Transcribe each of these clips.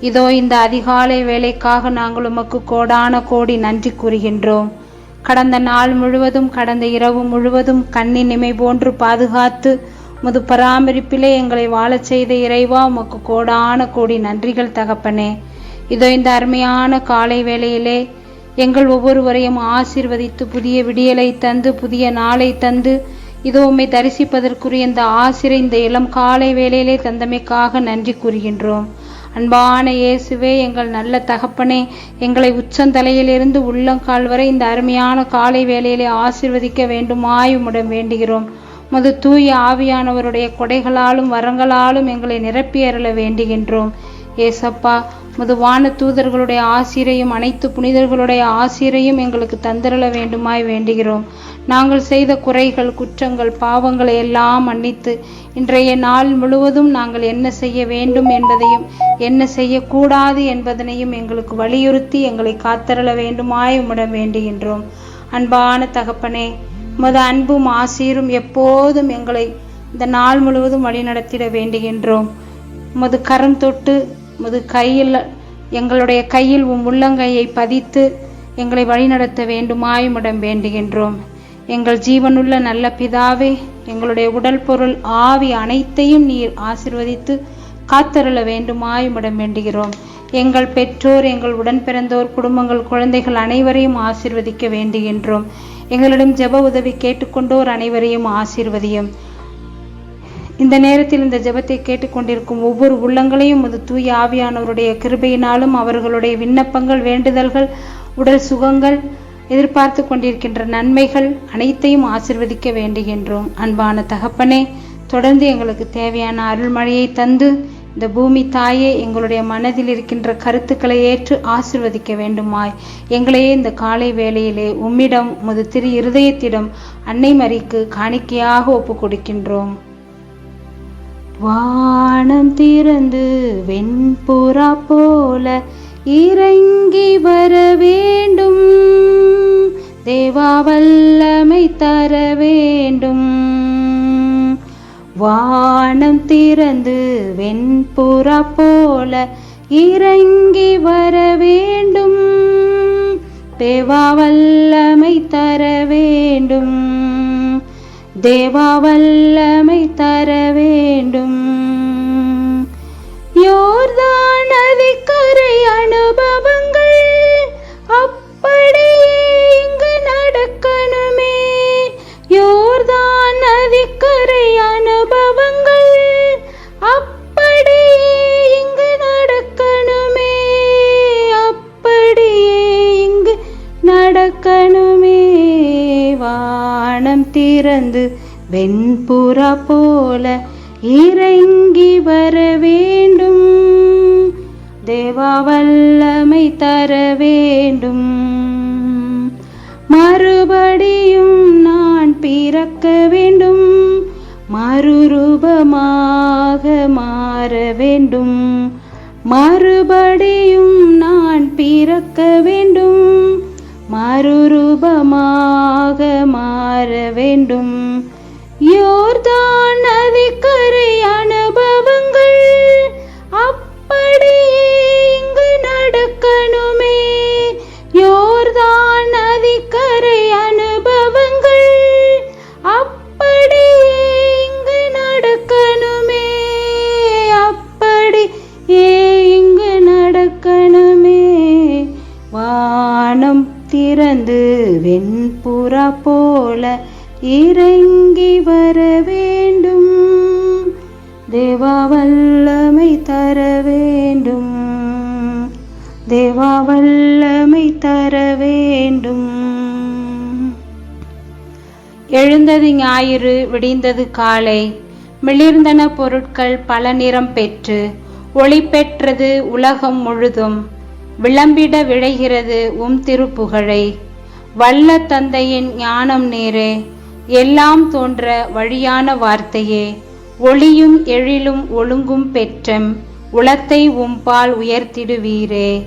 இதோ இந்த அதிகாலை வேலைக்காக நாங்கள் உமக்கு கோடான கோடி நன்றி கூறுகின்றோம். கடந்த நாள் முழுவதும் கடந்த இரவு முழுவதும் கண்ணின் இமை போன்று பாதுகாத்து முது பராமரிப்பிலே எங்களை வாழச் செய்த இறைவா உமக்கு கோடான கோடி நன்றிகள் தகப்பனே. இதோ இந்த அருமையான காலை வேளையிலே எங்கள் ஒவ்வொருவரையும் ஆசிர்வதித்து புதிய விடியலை தந்து புதிய நாளை தந்து இதோ உம்மை தரிசிப்பதற்குரிய இந்த ஆசிரை இந்த இளம் காலை வேளையிலே தந்தமைக்காக நன்றி கூறுகின்றோம். அன்பான இயேசுவே எங்கள் நல்ல தகப்பனே எங்களை உச்சந்தலையிலிருந்து உள்ளங்கால் வரை இந்த அருமையான காலை வேலையிலே ஆசிர்வதிக்க வேண்டுமாய் உம்மிடம் வேண்டுகிறோம். மது தூய ஆவியானவருடைய கொடைகளாலும் வரங்களாலும் எங்களை நிரப்பியறல வேண்டுகின்றோம். ஏசப்பா முதுவான தூதர்களுடைய ஆசிரையும் அனைத்து புனிதர்களுடைய ஆசிரையும் எங்களுக்கு தந்திரல வேண்டுமாய் வேண்டுகிறோம். நாங்கள் செய்த குறைகள் குற்றங்கள் பாவங்களை எல்லாம் மன்னித்து இன்றைய நாள் முழுவதும் நாங்கள் என்ன செய்ய வேண்டும் என்பதையும் என்ன செய்யக்கூடாது என்பதனையும் எங்களுக்கு வலியுறுத்தி எங்களை காத்தரள வேண்டுமாய் உம்மிடம் வேண்டுகின்றோம். அன்பான தகப்பனே உமது அன்பும் ஆசீரும் எப்போதும் எங்களை இந்த நாள் முழுவதும் வழிநடத்திட வேண்டுகின்றோம். உமது கரம் தொட்டு உமது கையில் எங்களுடைய கையில் உம் உள்ளங்கையை பதித்து எங்களை வழிநடத்த வேண்டுமாய் உம்மிடம் வேண்டுகின்றோம். எங்கள் ஜீவனுள்ள நல்ல பிதாவே எங்களுடைய உடல் பொருள் ஆவி அனைத்தையும் நீர் ஆசிர்வதித்து காத்தருள வேண்டுமாய் உம்மிடம் வேண்டுகிறோம். எங்கள் பெற்றோர் எங்கள் உடன் பிறந்தோர் குடும்பங்கள் குழந்தைகள் அனைவரையும் ஆசிர்வதிக்க வேண்டுகின்றோம். எங்களிடம் ஜெப உதவி கேட்டுக்கொண்டோர் அனைவரையும் ஆசிர்வதியும். இந்த நேரத்தில் இந்த ஜெபத்தை கேட்டுக்கொண்டிருக்கும் ஒவ்வொரு உள்ளங்களையும் அது தூய ஆவியானவருடைய கிருபையினாலும் அவர்களுடைய விண்ணப்பங்கள் வேண்டுதல்கள் உடல் சுகங்கள் எதிர்பார்த்து கொண்டிருக்கின்ற நன்மைகள் அனைத்தையும் ஆசிர்வதிக்க வேண்டுகின்றோம். அன்பான தகப்பனே தொடர்ந்து எங்களுக்கு தேவையான அருள்மழையை தந்து இந்த பூமி தாயே எங்களுடைய மனதில் இருக்கின்ற கருத்துக்களை ஏற்று ஆசிர்வதிக்க வேண்டுமாய். எங்களையே இந்த காலை வேளையிலே உம்மிடம் முது திரு இருதயத்திடம் அன்னை மறிக்கு காணிக்கையாக ஒப்பு கொடுக்கின்றோம் வானம் திறந்து வெண்புறா போல இறங்கி வர வேண்டும். தேவா வல்லமை தர வேண்டும். வானம் திறந்து வெண்புறா போல இறங்கி வர வேண்டும். தேவா வல்லமை தர வேண்டும். தேவா வல்லமை தர வேண்டும். நதிக்கரை அனுபவங்கள் அப்படியே இங்கு நடக்கணுமே. யோர்தான் நதிக்கரை அனுபவங்கள் அப்படியே இங்கு நடக்கணுமே. அப்படியே இங்கு நடக்கணுமே. வானம் திறந்து வெண்புறா போல இறங்கி வர வேண்டும். தேவா வல்லமை தர வேண்டும். மறுபடியும் நான் பிறக்க வேண்டும். மறுரூபமாக மாற வேண்டும். மறுபடியும் நான் பிறக்க வேண்டும். மறுரூபமாக மாற வேண்டும். யோர்தான் வெண்புறா போல இறங்கி வர வேண்டும். தேவா வல்லமை தர வேண்டும். தேவா வல்லமை தர வேண்டும். எழுந்தது ஞாயிறு விடிந்தது காலை. மிளிர்ந்தன பொருட்கள் பல நிறம் பெற்று ஒளி பெற்றது உலகம் முழுதும். விளம்பிட விழைகிறது உம் திருப்புகழை. வல்ல தந்தையின் ஞானம் நேரே எல்லாம் தோன்ற வழியான வார்த்தையே. ஒளியும் எழிலும் ஒழுங்கும் பெற்றம் உளத்தை உம்பால் உயர்த்திடுவீரே.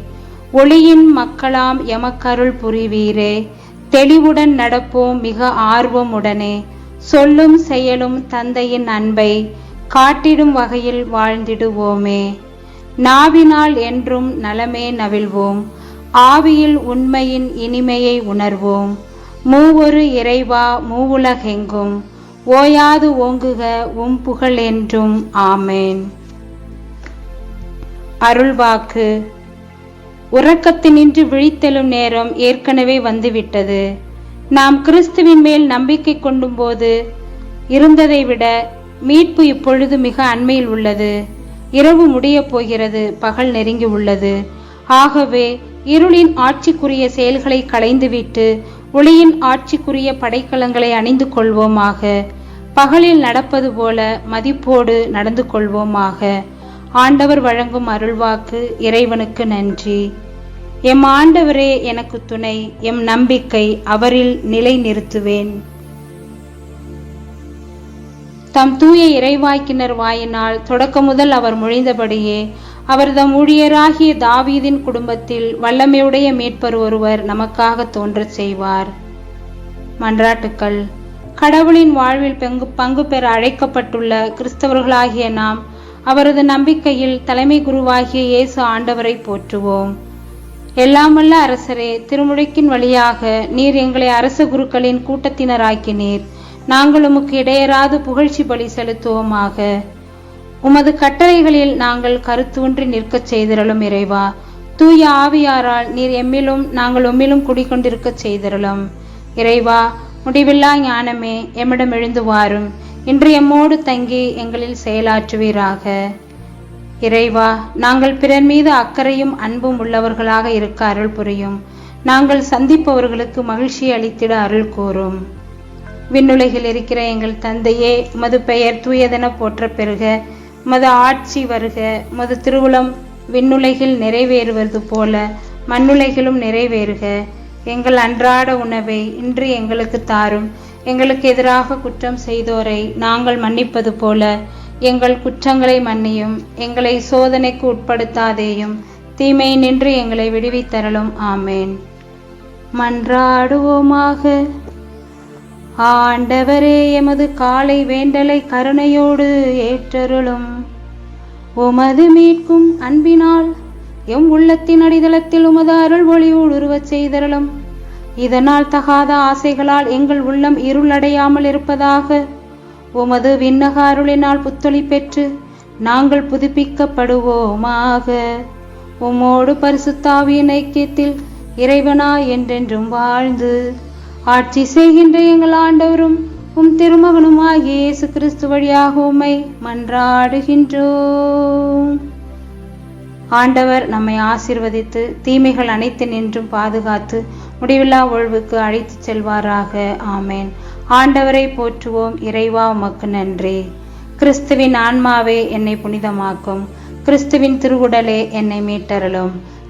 ஒளியின் மக்களாம் எமக்கருள் புரிவீரே. தெளிவுடன் நடப்போம் மிக ஆர்வமுடனே சொல்லும் செயலும் தந்தையின் அன்பை காட்டிடும் வகையில் வாழ்ந்திடுவோமே. நாவினால் என்றும் நலமே நவிழ்வோம். ஆவியில் உண்மையின் இனிமையை உணர்வோம். மூவொரு இறைவா மூவுலகெங்கும் ஓயாது ஓங்குக உம் புகழ் என்றும். ஆமேன். அருள்வாக்கு. உறக்கத்தினின்று விழித்தெழும் நேரம் ஏற்கனவே வந்துவிட்டது. நாம் கிறிஸ்துவின் மேல் நம்பிக்கை கொண்டும் போது இருந்ததை விட மீட்பு இப்பொழுது மிக அண்மையில் உள்ளது. இரவு முடியப் போகிறது பகல் நெருங்கி உள்ளது. ஆகவே இருளின் ஆட்சிக்குரிய செயல்களை களைந்துவிட்டு ஒளியின் ஆட்சிக்குரிய படைக்கலங்களை அணிந்து கொள்வோமாக. பகலில் நடப்பது போல மதிப்போடு நடந்து கொள்வோமாக. ஆண்டவர் வழங்கும் அருள்வாக்கு இறைவனுக்கு நன்றி. எம் ஆண்டவரே எனக்கு துணை எம் நம்பிக்கை அவரில் நிலை நிறுத்துவேன் தம் தூய இறைவாய்க்கினர் வாயினால் தொடக்க முதல் அவர் மொழிந்தபடியே அவர் ஊழியராகிய தாவீதின் குடும்பத்தில் வல்லமையுடைய மீட்பர் ஒருவர் நமக்காக தோன்றச் செய்வார். மன்றாட்டுக்கள். கடவுளின் வாழ்வில் பங்கு பங்கு பெற அழைக்கப்பட்டுள்ள கிறிஸ்தவர்களாகிய நாம் அவரது நம்பிக்கையில் தலைமை குருவாகிய இயேசு ஆண்டவரை போற்றுவோம். எல்லாமல்ல அரசரே திருமுழைக்கின் வழியாக நீர் எங்களை அரச குருக்களின் கூட்டத்தினராக்கினீர். நாங்கள் உமக்கு இடையராது புகழ்ச்சி பலி செலுத்துவோமாக. உமது கட்டளைகளில் நாங்கள் கருத்தூன்றி நிற்கச் செய்திரலும் இறைவா. தூய ஆவியாரால் நீர் எம்மிலும் நாங்கள் உம்மிலும் குடிக்கொண்டிருக்கச் செய்திரலும் இறைவா முடிவில்லா ஞானமே எம்மிடம் எழுந்து வாரும். இன்று எம்மோடு தங்கி எங்களில் செயலாற்றுவீராக. இறைவா நாங்கள் பிறர் மீது அக்கறையும் அன்பும் உள்ளவர்களாக இருக்க அருள் புரியும். நாங்கள் சந்திப்பவர்களுக்கு மகிழ்ச்சி அளித்திட அருள் கூறும். விண்ணுலகில் இருக்கிற எங்கள் தந்தையே உமது பெயர் தூயதென போற்ற பெறுக. மது ஆட்சி வருக மது திருவுளம் விண்ணுலகில் நிறைவேறுவது போல மண்ணுலகிலும் நிறைவேறுக. எங்கள் அன்றாட உணவை இன்று எங்களுக்கு தாரும். எங்களுக்கு எதிராக குற்றம் செய்தோரை நாங்கள் மன்னிப்பது போல எங்கள் குற்றங்களை மன்னியும் எங்களை சோதனைக்கு உட்படுத்தாதேயும். தீமை நின்று எங்களை விடுவித்தரலும். ஆமேன். மன்றாடுவோமாக. ஆண்டவரே எமது காலை வேண்டலை கருணையோடு ஏற்றருளும். உமது மீட்கும் அன்பினால் எம் உள்ளத்தின் அடித்தளத்தில் உமது அருள் ஒளியோடு உருவச் செய்தருளும். இதனால் தகாத ஆசைகளால் எங்கள் உள்ளம் இருளடையாமல் இருப்பதாக உமது விண்ணக அருளினால் புத்தொளி பெற்று நாங்கள் புதுப்பிக்கப்படுவோமாக. உம்மோடு பரிசுத்தாவியின் ஐக்கியத்தில் இறைவனா என்றென்றும் வாழ்ந்து ஆட்சி செய்கின்ற எங்கள் ஆண்டவரும் உம் திருமகனுமாகிய இயேசு கிறிஸ்து வழியாக உம்மை மன்றாடுகின்றோம். ஆண்டவர் நம்மை ஆசிர்வதித்து தீமைகள் அனைத்து நின்றும் பாதுகாத்து முடிவில்லா ஒழ்வுக்கு அழைத்துச் செல்வாராக. ஆமேன். ஆண்டவரை போற்றுவோம். இறைவா உமக்கு நன்றி. கிறிஸ்துவின் ஆன்மாவே என்னை புனிதமாக்கும். கிறிஸ்துவின் திருவுடலே என்னை மீட்டருளும்.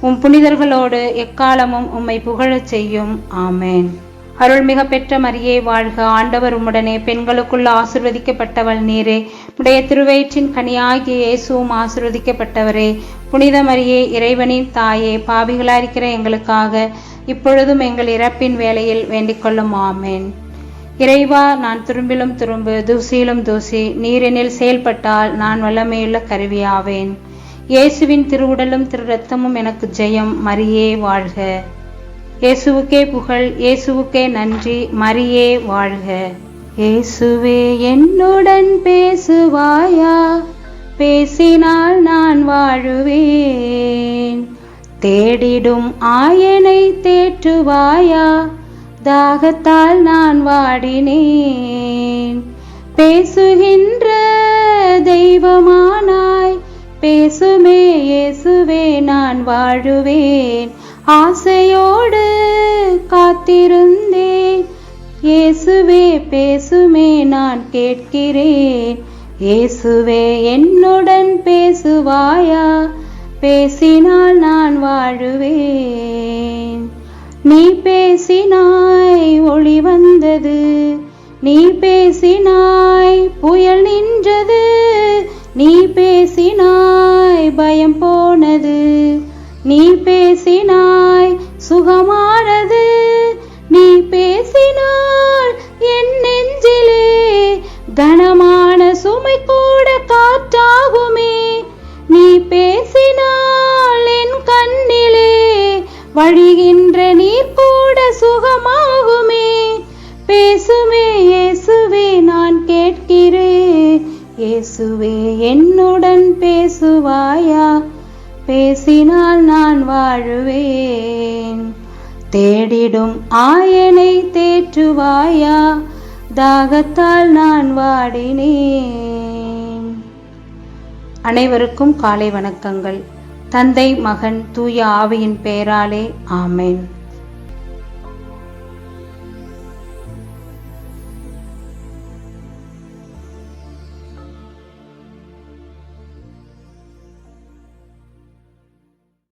உம் புனிதர்களோடு எக்காலமும் உம்மை புகழச் செய்யும். ஆமேன். அருள்மிக பெற்ற மரியே வாழ்க. ஆண்டவர் உம்முடனே பெண்களுக்குள் ஆசிர்வதிக்கப்பட்டவள் நீரே. உடைய திருவயிற்றின் கனியாகிய இயேசுவும் ஆசிர்வதிக்கப்பட்டவரே. புனித மரியே இறைவனின் தாயே பாவிகளாயிருக்கிற எங்களுக்காக இப்பொழுதும் எங்கள் இறப்பின் வேளையில் வேண்டிக் கொள்ளும் ஆமேன். இறைவா நான் துரும்பிலும் துரும்பு தூசியிலும் தூசி நீரெனில் செயல்பட்டால் நான் வல்லமையுள்ள கருவியாவேன். இயேசுவின் திருவுடலும் திரு ரத்தமும் எனக்கு ஜெயம். மரியே வாழ்க. இயேசுவுக்கே புகழ் இயேசுவுக்கே நன்றி. மரியே வாழ்க. இயேசுவே என்னுடன் பேசுவாயா? பேசினால் நான் வாழுவேன். தேடிடும் ஆயனை தேற்றுவாயா? தாகத்தால் நான் வாடினேன். பேசுகின்ற தெய்வமானாய் பேசுமே இயேசுவே நான் வாழுவேன். ஆசையோடு காத்திருந்தேன். இயேசுவே பேசுமே நான் கேட்கிறேன். இயேசுவே என்னுடன் பேசுவாயா? பேசினால் நான் வாழுவேன். நீ பேசினாய் ஒளி வந்தது. நீ பேசினாய் புயல் பயம் போனது. நீ பேசினாய் சுகமானது. நீ பேசினால் என் நெஞ்சிலே. கனமான சுமை கூட காற்றாகுமே. நீ பேசினால் என் கண்ணிலே. வழிகின்ற நீர் கூட சுகமாகுமே. பேசுமே இயேசுவே நான் கேட்கிறேன். இயேசுவே என் பேசினால் நான் வாழுவேன். தேடிடும் ஆயனை தேற்றுவாயா? தாகத்தால் நான் வாடினேன். அனைவருக்கும் காலை வணக்கங்கள். தந்தை மகன் தூய ஆவியின் பெயராலே ஆமேன்.